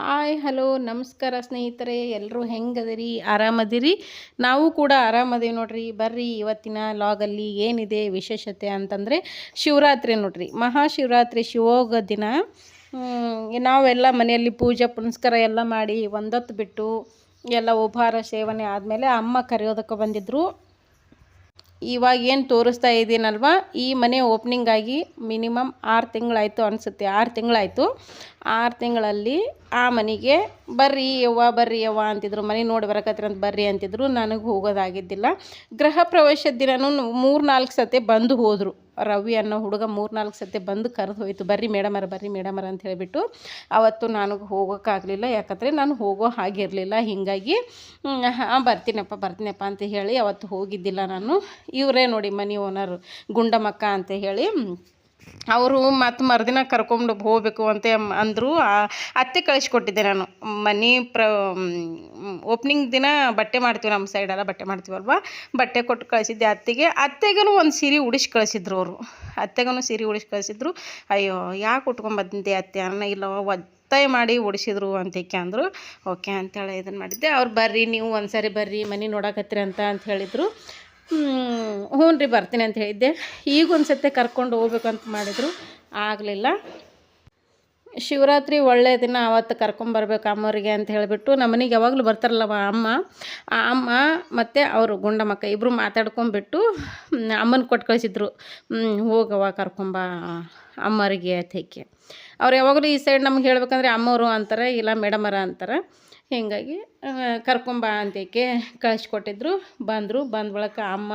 Hi, hello, ನಮಸ್ಕಾರ ಸ್ನೇಹಿತರೆ ಎಲ್ಲರೂ ಹೆಂಗದಿರಿ? ಆರಾಮದಿರಿ? ನಾವು ಕೂಡ ಆರಾಮದೇವಿ ನೋಡ್ರಿ. ಬರ್ರಿ ಇವತ್ತಿನ ಲಾಗಲ್ಲಿ ಏನಿದೆ ವಿಶೇಷತೆ ಅಂತಂದರೆ ಶಿವರಾತ್ರಿ ನೋಡ್ರಿ. ಮಹಾಶಿವರಾತ್ರಿ ಶಿವೋಗ ದಿನ. ನಾವೆಲ್ಲ ಮನೆಯಲ್ಲಿ ಪೂಜೆ, ಪುನಸ್ಕಾರ ಎಲ್ಲ ಮಾಡಿ ಒಂದೊತ್ತು ಬಿಟ್ಟು ಎಲ್ಲ ಉಪಹಾರ, ಸೇವನೆ ಆದಮೇಲೆ ಅಮ್ಮ ಕರೆಯೋದಕ್ಕೆ ಬಂದಿದ್ದರು ಇವಾಗ ಏನು ತೋರಿಸ್ತಾ ಇದ್ದೀನಲ್ವ ಈ ಮನೆ ಓಪನಿಂಗಾಗಿ ಮಿನಿಮಮ್ ಆರು ತಿಂಗಳಾಯಿತು ಅನಿಸುತ್ತೆ. ಆರು ತಿಂಗಳಾಯಿತು. ಆರು ತಿಂಗಳಲ್ಲಿ ಆ ಮನೆಗೆ ಬರ್ರಿ ಯವ್ವ ಬರ್ರಿ ಯವ್ವ ಅಂತಿದ್ರು. ಮನೆ ನೋಡಿ ಬರಕತ್ತಿರ ಅಂತ ಬರ್ರಿ ಅಂತಿದ್ರು. ನನಗೆ ಹೋಗೋದಾಗಿದ್ದಿಲ್ಲ. ಗೃಹ ಪ್ರವೇಶದ ದಿನವೂ ಮೂರು ನಾಲ್ಕು ಸತಿ ಬಂದು ಹೋದರು. ರವಿ ಅನ್ನೋ ಹುಡುಗ ಮೂರು ನಾಲ್ಕು ಸತಿ ಬಂದು ಕರೆದು ಹೋಯಿತು, ಬರ್ರಿ ಮೇಡಮರ ಬರ್ರಿ ಮೇಡಮರ ಅಂತ ಹೇಳಿಬಿಟ್ಟು ಅವತ್ತು ನನಗೆ ಹೋಗೋಕ್ಕಾಗಲಿಲ್ಲ ಯಾಕಂದರೆ ನಾನು ಹೋಗೋ ಹಾಗಿರಲಿಲ್ಲ. ಹೀಗಾಗಿ ಹಾಂ, ಬರ್ತೀನಪ್ಪ ಬರ್ತೀನಪ್ಪ ಅಂತ ಹೇಳಿ ಅವತ್ತು ಹೋಗಿದ್ದಿಲ್ಲ ನಾನು. ಇವರೇ ನೋಡಿ ಮನೆ ಓನರು ಗುಂಡಮಕ್ಕ ಅಂತ ಹೇಳಿ ಅವರು ಮತ್ತು ಮರುದಿನ ಕರ್ಕೊಂಡು ಹೋಗಬೇಕು ಅಂತ ಅಂದರು. ಅತ್ತೆ ಕಳಿಸ್ಕೊಟ್ಟಿದ್ದೆ ನಾನು. ಮನೆ ಪ್ರ ಓಪ್ನಿಂಗ್ ದಿನ ಬಟ್ಟೆ ಮಾಡ್ತೀವಿ ನಮ್ಮ ಸೈಡೆಲ್ಲ ಬಟ್ಟೆ ಮಾಡ್ತೀವಲ್ವ? ಬಟ್ಟೆ ಕೊಟ್ಟು ಕಳಿಸಿದ್ದೆ ಅತ್ತೆಗೆ. ಅತ್ತೆಗೂ ಒಂದು ಸೀರೆ ಉಡಿಸಿ ಕಳಿಸಿದ್ರು ಅವರು. ಅತ್ತೆಗೂ ಸೀರೆ ಉಡಿಸಿ ಕಳಿಸಿದ್ರು. ಅಯ್ಯೋ, ಯಾಕೆ ಉಟ್ಕೊಂಬಂದೆ ಅತ್ತೆ? ಅನ್ನ ಇಲ್ಲವ ಒತ್ತಾಯ ಮಾಡಿ ಉಡಿಸಿದ್ರು ಅಂತಕ್ಕೆ ಅಂದರು. ಓಕೆ ಅಂತೇಳಿ ಇದನ್ನು ಮಾಡಿದ್ದೆ. ಅವ್ರು ಬರ್ರಿ, ನೀವು ಒಂದು ಸಾರಿ ಬರ್ರಿ, ಮನೆ ನೋಡಕತ್ತೀರಿ ಅಂತ ಅಂತ ಹೇಳಿದರು. ಹ್ಞೂ ರೀ ಬರ್ತೀನಿ ಅಂತ ಹೇಳಿದ್ದೆ. ಈಗ ಒಂದು ಸತಿ ಕರ್ಕೊಂಡು ಹೋಗ್ಬೇಕಂತ ಮಾಡಿದರು. ಆಗಲಿಲ್ಲ. ಶಿವರಾತ್ರಿ ಒಳ್ಳೆಯ ದಿನ ಅವತ್ತು ಕರ್ಕೊಂಬರ್ಬೇಕು ಅಮ್ಮವ್ರಿಗೆ ಅಂತ ಹೇಳಿಬಿಟ್ಟು ನಮ್ಮ ಮನೆಗೆ ಯಾವಾಗಲೂ ಬರ್ತಾರಲ್ಲವ ಅಮ್ಮ. ಆ ಅಮ್ಮ ಮತ್ತು ಅವರು ಗುಂಡಮ್ಮಕ್ಕ ಇಬ್ಬರು ಮಾತಾಡ್ಕೊಂಬಿಟ್ಟು ಅಮ್ಮನ ಕೊಟ್ಟು ಕಳಿಸಿದ್ರು. ಹೋಗವ ಕರ್ಕೊಂಬ ಅಮ್ಮರಿಗೆ ಅಂತೇಕೆ ಅವ್ರು ಯಾವಾಗಲೂ ಈ ಸೈಡ್ ನಮ್ಗೆ ಹೇಳ್ಬೇಕಂದ್ರೆ ಅಮ್ಮವರು ಅಂತಾರೆ, ಇಲ್ಲ ಮೇಡಮರ ಅಂತಾರೆ. ಹೀಗಾಗಿ ಕರ್ಕೊಂಬ ಅಂತೇಕೆ ಕಳಿಸ್ಕೊಟ್ಟಿದ್ರು. ಬಂದರು, ಬಂದ ಬಳಿಕ ಅಮ್ಮ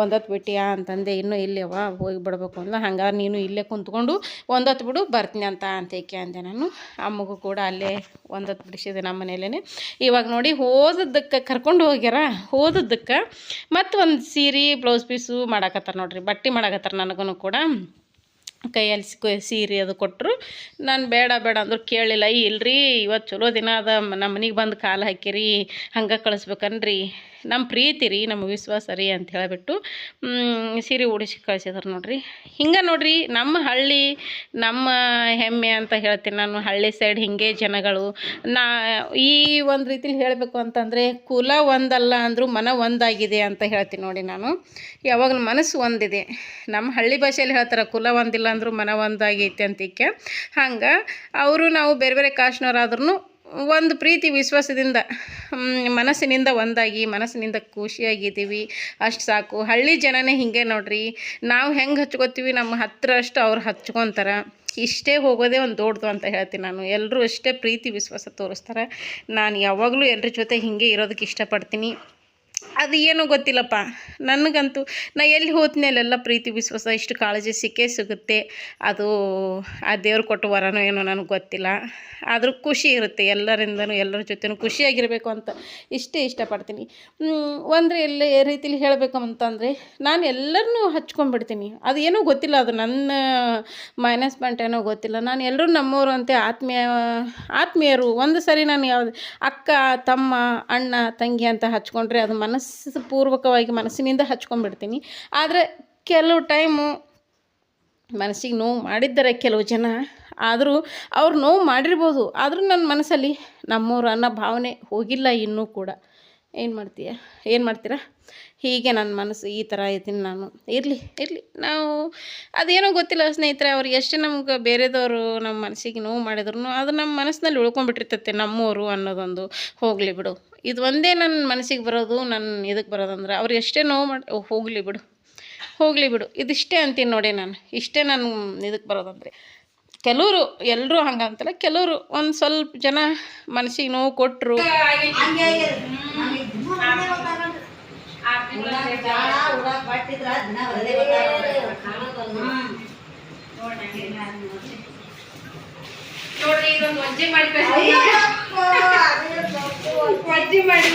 ಒಂದೊತ್ತು ಬಿಟ್ಟಿಯಾ ಅಂತಂದೆ, ಇನ್ನೂ ಇಲ್ಲವ ಹೋಗಿ ಬಿಡ್ಬೇಕು ಅಂದ ಹಂಗಾರೆ ನೀನು ಇಲ್ಲೇ ಕುಂತ್ಕೊಂಡು ಒಂದೊತ್ತು ಬಿಡು, ಬರ್ತೀನಿ ಅಂತ ಅಂತೇಕೆ ಅಂದೆ ನಾನು. ಅಮ್ಮಗೂ ಕೂಡ ಅಲ್ಲೇ ಒಂದೊತ್ತು ಬಿಡಿಸಿದೆ ನಮ್ಮ ಮನೇಲೇ ಇವಾಗ ನೋಡಿ, ಹೋದದ್ದಕ್ಕೆ ಕರ್ಕೊಂಡು ಹೋಗ್ಯಾರ, ಹೋದದ್ದಕ್ಕೆ ಮತ್ತು ಒಂದು ಸೀರೆ, ಬ್ಲೌಸ್ ಪೀಸು ಮಾಡಾಕತ್ತಾರ ನೋಡ್ರಿ, ಬಟ್ಟೆ ಮಾಡಾಕತ್ತಾರ ನನಗೂ ಕೂಡ. ಕೈಯಲ್ಲಿ ಸೀರೆ ಅದು ಕೊಟ್ಟರು ನಾನು ಬೇಡ ಬೇಡ ಅಂದ್ರೆ ಕೇಳಿಲ್ಲ ಇಲ್ರಿ ಇವತ್ತು ಚಲೋ ದಿನ ಅದ ನಮ್ಮ ಮನೆಗೆ ಬಂದು ಕಾಲು ಹಾಕಿರಿ, ಹಂಗೆ ಕಳಿಸ್ಬೇಕನ್ರಿ. ನಮ್ಮ ಪ್ರೀತಿ ರೀ ನಮ್ಮ ವಿಶ್ವಾಸ ರೀ ಅಂತ ಹೇಳಿಬಿಟ್ಟು ಸೀರೆ ಉಡಿಸಿ ಕಳಿಸಿದ್ರು ನೋಡ್ರಿ. ಹಿಂಗೆ ನೋಡ್ರಿ ನಮ್ಮ ಹಳ್ಳಿ, ನಮ್ಮ ಹೆಮ್ಮೆ ಅಂತ ಹೇಳ್ತೀನಿ ನಾನು, ಹಳ್ಳಿ ಸೈಡ್ ಹಿಂಗೆ ಜನಗಳು. ನಾ, ಈ ಒಂದು ರೀತಿಲಿ ಹೇಳಬೇಕು ಅಂತಂದರೆ, ಕುಲ ಒಂದಲ್ಲ ಅಂದರೂ ಮನ ಒಂದಾಗಿದೆ ಅಂತ ಹೇಳ್ತೀನಿ ನೋಡಿ ನಾನು. ಯಾವಾಗಲೂ ಮನಸ್ಸು ಒಂದಿದೆ. ನಮ್ಮ ಹಳ್ಳಿ ಭಾಷೆಯಲ್ಲಿ ಹೇಳ್ತಾರೆ, ಕುಲ ಒಂದಿಲ್ಲ ಅಂದರೂ ಮನ ಒಂದಾಗೈತೆ ಅಂತಿಕ್ಕೆ ಹಂಗೆ, ಅವರು ನಾವು ಬೇರೆ ಬೇರೆ ಕಾಸ್ಟ್ನವರಾದ್ರೂ ಒಂದು ಪ್ರೀತಿ ವಿಶ್ವಾಸದಿಂದ ಮನಸ್ಸಿನಿಂದ ಒಂದಾಗಿ, ಮನಸ್ಸಿನಿಂದ ಖುಷಿಯಾಗಿದ್ದೀವಿ. ಅಷ್ಟು ಸಾಕು. ಹಳ್ಳಿ ಜನನೇ ಹಿಂಗೆ ನೋಡ್ರಿ. ನಾವು ಹೆಂಗೆ ಹಚ್ಕೋತೀವಿ? ನಮ್ಮ ಹತ್ರ ಅಷ್ಟು ಅವ್ರು ಹಚ್ಕೊತಾರೆ. ಇಷ್ಟೇ ಹೋಗೋದೇ ಒಂದು ದೊಡ್ಡದು ಅಂತ ಹೇಳ್ತೀನಿ ನಾನು. ಎಲ್ಲರೂ ಅಷ್ಟೇ ಪ್ರೀತಿ ವಿಶ್ವಾಸ ತೋರಿಸ್ತಾರೆ. ನಾನು ಯಾವಾಗಲೂ ಎಲ್ಲರ ಜೊತೆ ಹೀಗೆ ಇರೋದಕ್ಕೆ ಇಷ್ಟಪಡ್ತೀನಿ. ಅದು ಏನೋ ಗೊತ್ತಿಲ್ಲಪ್ಪ. ನನಗಂತೂ ನಾ ಎಲ್ಲಿ ಹೋದ್ಮೇಲೆಲ್ಲ ಪ್ರೀತಿ, ವಿಶ್ವಾಸ, ಇಷ್ಟು ಕಾಳಜಿ, ಸಿಕ್ಕೇ ಸಿಗುತ್ತೆ. ಅದು ಆ ದೇವ್ರು ಕೊಟ್ಟು ವರನೋ ಏನೋ ನನಗೆ ಗೊತ್ತಿಲ್ಲ. ಆದರೂ ಖುಷಿ ಇರುತ್ತೆ ಎಲ್ಲರಿಂದನೂ, ಎಲ್ಲರ ಜೊತೆನೂ ಖುಷಿಯಾಗಿರಬೇಕು ಅಂತ ಇಷ್ಟೇ ಇಷ್ಟಪಡ್ತೀನಿ. ಒಂದ್ರೆ ಎಲ್ಲ ರೀತಿಲಿ ಹೇಳಬೇಕು ಅಂತಂದರೆ ನಾನು ಎಲ್ಲರನ್ನೂ ಹಚ್ಕೊಂಡ್ಬಿಡ್ತೀನಿ. ಅದು ಏನೋ ಗೊತ್ತಿಲ್ಲ, ಅದು ನನ್ನ ಮೈನಸ್ ಪಾಯಿಂಟ್ ಏನೋ ಗೊತ್ತಿಲ್ಲ. ನಾನು ಎಲ್ಲರೂ ನಮ್ಮವರು ಅಂತೆ ಆತ್ಮೀಯ, ಆತ್ಮೀಯರು. ಒಂದು ಸರಿ ನಾನು ಯಾವುದು ಅಕ್ಕ, ತಮ್ಮ, ಅಣ್ಣ, ತಂಗಿ ಅಂತ ಹಚ್ಕೊಂಡ್ರೆ ಅದು ಮನಸ್ಸು ಪೂರ್ವಕವಾಗಿ ಮನಸ್ಸಿನಿಂದ ಹಚ್ಕೊಂಡ್ಬಿಡ್ತೀನಿ. ಆದರೆ ಕೆಲವು ಟೈಮು ಮನಸ್ಸಿಗೆ ನೋವು ಮಾಡಿದ್ದಾರೆ ಕೆಲವು ಜನ, ಆದರೂ ಅವ್ರು ನೋವು ಮಾಡಿರ್ಬೋದು. ಆದರೂ ನನ್ನ ಮನಸ್ಸಲ್ಲಿ ನಮ್ಮವ್ರು ಅನ್ನೋ ಭಾವನೆ ಹೋಗಿಲ್ಲ ಇನ್ನೂ ಕೂಡ. ಏನು ಮಾಡ್ತೀಯ? ಏನು ಮಾಡ್ತೀರಾ? ಹೀಗೆ ನನ್ನ ಮನಸ್ಸು ಈ ಥರ ಐತೀನಿ ನಾನು. ಇರಲಿ ಇರಲಿ. ನಾವು ಅದೇನೋ ಗೊತ್ತಿಲ್ಲ ಸ್ನೇಹಿತರೆ, ಅವ್ರು ಎಷ್ಟು ನಮ್ಗೆ ಬೇರೆದವರು ನಮ್ಮ ಮನಸ್ಸಿಗೆ ನೋವು ಮಾಡಿದ್ರು ಅದು ನಮ್ಮ ಮನಸ್ಸಿನಲ್ಲಿ ಉಳ್ಕೊಂಡ್ಬಿಟ್ಟಿರ್ತೈತೆ ನಮ್ಮವರು ಅನ್ನೋದೊಂದು. ಹೋಗಲಿ ಬಿಡು. ಇದು ಒಂದೇ ನನ್ನ ಮನಸ್ಸಿಗೆ ಬರೋದು ನನ್ನ ಇದಕ್ಕೆ ಬರೋದಂದ್ರೆ ಅವ್ರು ಎಷ್ಟೇ ನೋವು ಮಾಡಿ ಹೋಗಲಿ ಬಿಡು. ಹೋಗಲಿ ಬಿಡು. ಇದಿಷ್ಟೇ ಅಂತೀನಿ ನೋಡಿ ನಾನು. ಇಷ್ಟೇ ನಾನು ಇದಕ್ಕೆ ಬರೋದಂದರೆ. ಕೆಲವರು ಎಲ್ಲರೂ ಹಂಗಂತಲ್ಲ ಕೆಲವರು ಒಂದು ಸ್ವಲ್ಪ ಜನ ಮನಸ್ಸಿಗೆ ನೋವು ಕೊಟ್ಟರು ನೋಡ್ರಿ ಇದೊಂದು ವಜ್ಜೆ ಮಾಡಿ ವಜ್ಜೆ ಮಾಡಿ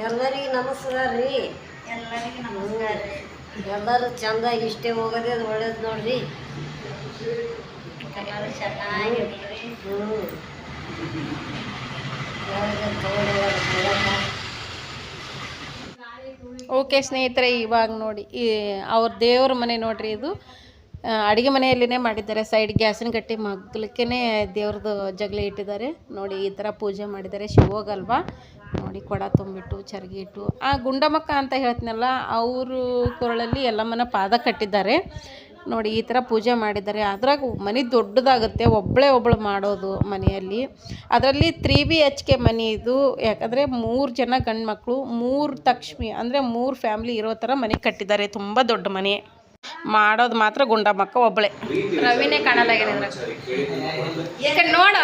ಎಲ್ಲರಿಗೂ ನಮಸ್ಕಾರ ರೀ. ಎಲ್ಲರಿಗೂ ನಮಸ್ಕಾರ. ಎಲ್ಲರೂ ಚಂದ ಇಷ್ಟೇ ಹೋಗೋದೇ ಒಳ್ಳೇದು ನೋಡ್ರಿ. ಎಲ್ಲರೂ ಹ್ಞೂ ಓಕೆ ಸ್ನೇಹಿತರೆ ಇವಾಗ ನೋಡಿ ಈ ಅವ್ರ ದೇವ್ರ ಮನೆ ನೋಡ್ರಿ ಇದು. ಅಡುಗೆ ಮನೆಯಲ್ಲಿನೇ ಮಾಡಿದ್ದಾರೆ. ಸೈಡ್ ಗ್ಯಾಸಿನ ಗಟ್ಟಿ ಮಗ್ಲಕ್ಕೇ ದೇವ್ರದ್ದು ಜಗಲಿ ಇಟ್ಟಿದ್ದಾರೆ. ನೋಡಿ, ಈ ಥರ ಪೂಜೆ ಮಾಡಿದ್ದಾರೆ. ಶಿವೋಗಲ್ವಾ? ನೋಡಿ, ಕೊಡ ತುಂಬಿಟ್ಟು, ಚರ್ಗಿ ಇಟ್ಟು. ಆ ಗುಂಡಮಕ್ಕ ಅಂತ ಹೇಳ್ತೀನಲ್ಲ, ಅವರು ಕೊರಳಲ್ಲಿ ಎಲ್ಲಮ್ಮನ ಪಾದ ಕಟ್ಟಿದ್ದಾರೆ. ನೋಡಿ, ಈ ಥರ ಪೂಜೆ ಮಾಡಿದ್ದಾರೆ. ಅದ್ರಾಗ ಮನೆ ದೊಡ್ಡದಾಗುತ್ತೆ. ಒಬ್ಬಳೇ ಒಬ್ಬಳು ಮಾಡೋದು ಮನೆಯಲ್ಲಿ. ಅದರಲ್ಲಿ ತ್ರೀ ಬಿ ಎಚ್ ಕೆ ಮನೆ ಇದು. ಯಾಕಂದರೆ ಮೂರು ಜನ ಗಂಡು ಮಕ್ಕಳು ಮೂರು ತಕ್ಷ್ಮಿ ಅಂದರೆ ಮೂರು ಫ್ಯಾಮ್ಲಿ ಇರೋ ಥರ ಮನೆ ಕಟ್ಟಿದ್ದಾರೆ. ತುಂಬ ದೊಡ್ಡ ಮನೆ. ಮಾಡೋದು ಮಾತ್ರ ಗುಂಡಮ್ಮಕ್ಕ ಒಬ್ಬಳೆ ರವಿನೇ ಕಾಣಲಾಗಿದೆ ಇದ್ರಾಗ. ಯಾಕಂದ್ರೆ ನೋಡ.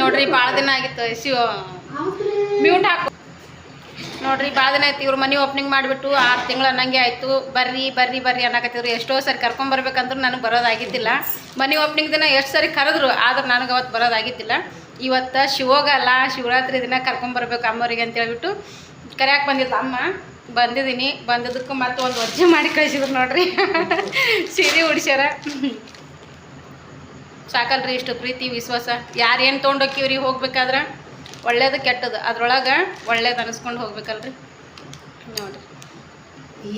ನೋಡ್ರಿ ಭಾಳ ದಿನ ಆಗಿತ್ತು, ಶಿವ. ಮ್ಯೂಟ್ ಹಾಕು. ನೋಡ್ರಿ ಭಾಳ ದಿನ ಆಯ್ತು, ಇವ್ರು ಮನೆ ಓಪನಿಂಗ್ ಮಾಡಿಬಿಟ್ಟು ಆರು ತಿಂಗಳು ಅನ್ನಂಗೆ ಆಯಿತು. ಬರ್ರಿ ಬರ್ರಿ ಬರ್ರಿ ಅನ್ನಕತ್ತಿದ್ರು. ಎಷ್ಟೋ ಸರಿ ಕರ್ಕೊಂಬರ್ಬೇಕಂದ್ರೂ ನನಗೆ ಬರೋದಾಗಿದ್ದಿಲ್ಲ. ಮನೆ ಓಪನಿಂಗ್ ದಿನ ಎಷ್ಟು ಸರಿ ಕರೆದ್ರು, ಆದ್ರೆ ನನಗೆ ಅವತ್ತು ಬರೋದಾಗಿದ್ದಿಲ್ಲ. ಇವತ್ತು ಶಿವೋಗಲ್ಲ ಶಿವರಾತ್ರಿ ದಿನ ಕರ್ಕೊಂಬರ್ಬೇಕು ಅಮ್ಮವ್ರಿಗೆ ಅಂತ ಹೇಳ್ಬಿಟ್ಟು ಕರ್ಯಾಕೆ ಬಂದಿದ್ದ ಅಮ್ಮ. ಬಂದಿದ್ದೀನಿ. ಬಂದಿದ್ದಕ್ಕೆ ಮತ್ತೆ ಒಂದು ವಜ್ಜೆ ಮಾಡಿ ಕಳಿಸಿದ್ರು ನೋಡ್ರಿ. ಸೀರೆ ಉಡ್ಸ್ಯಾರ. ಸಾಕಲ್ರಿ ಇಷ್ಟು ಪ್ರೀತಿ ವಿಶ್ವಾಸ. ಯಾರು ಏನು ತೊಗೊಂಡೋಕ್ಕಿವ್ರಿ ಹೋಗ್ಬೇಕಾದ್ರೆ? ಒಳ್ಳೇದು ಕೆಟ್ಟದು. ಅದ್ರೊಳಗೆ ಒಳ್ಳೇದು ಅನಿಸ್ಕೊಂಡು ಹೋಗ್ಬೇಕಲ್ರಿ. ನೋಡ್ರಿ.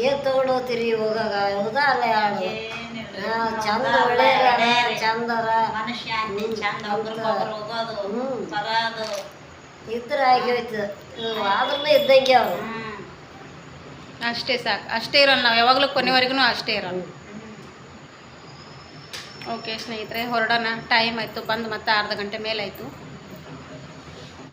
ಏನ್ ತಗೊಂಡು ಹೋಗ್ತೀರಿ ಹೋಗಾಗ ಹೌದಾ ಅಲ್ಲ ಚಂದ ಒಳ್ಳೇದ ಚಂದರ. ಮನುಷ್ಯಾಂತಿ ಚಂದ ಹೋಗೋದು ಹ್ಮ್. ಬರೋದು. ಇದ್ರ ಆದ್ರೂ ಇದ್ದಂಗೆ ಅವರು. ಅಷ್ಟೇ ಸಾಕು. ಅಷ್ಟೇ ಇರೋಣ ನಾವು. ಯಾವಾಗಲೂ ಕೊನೆವರೆಗೂ ಅಷ್ಟೇ ಇರೋಣ ಓಕೆ ಸ್ನೇಹಿತರೆ, ಹೊರಡೋಣ. ಟೈಮ್ ಆಯಿತು. ಬಂದು ಮತ್ತೆ ಅರ್ಧ ಗಂಟೆ ಮೇಲೆ ಆಯಿತು.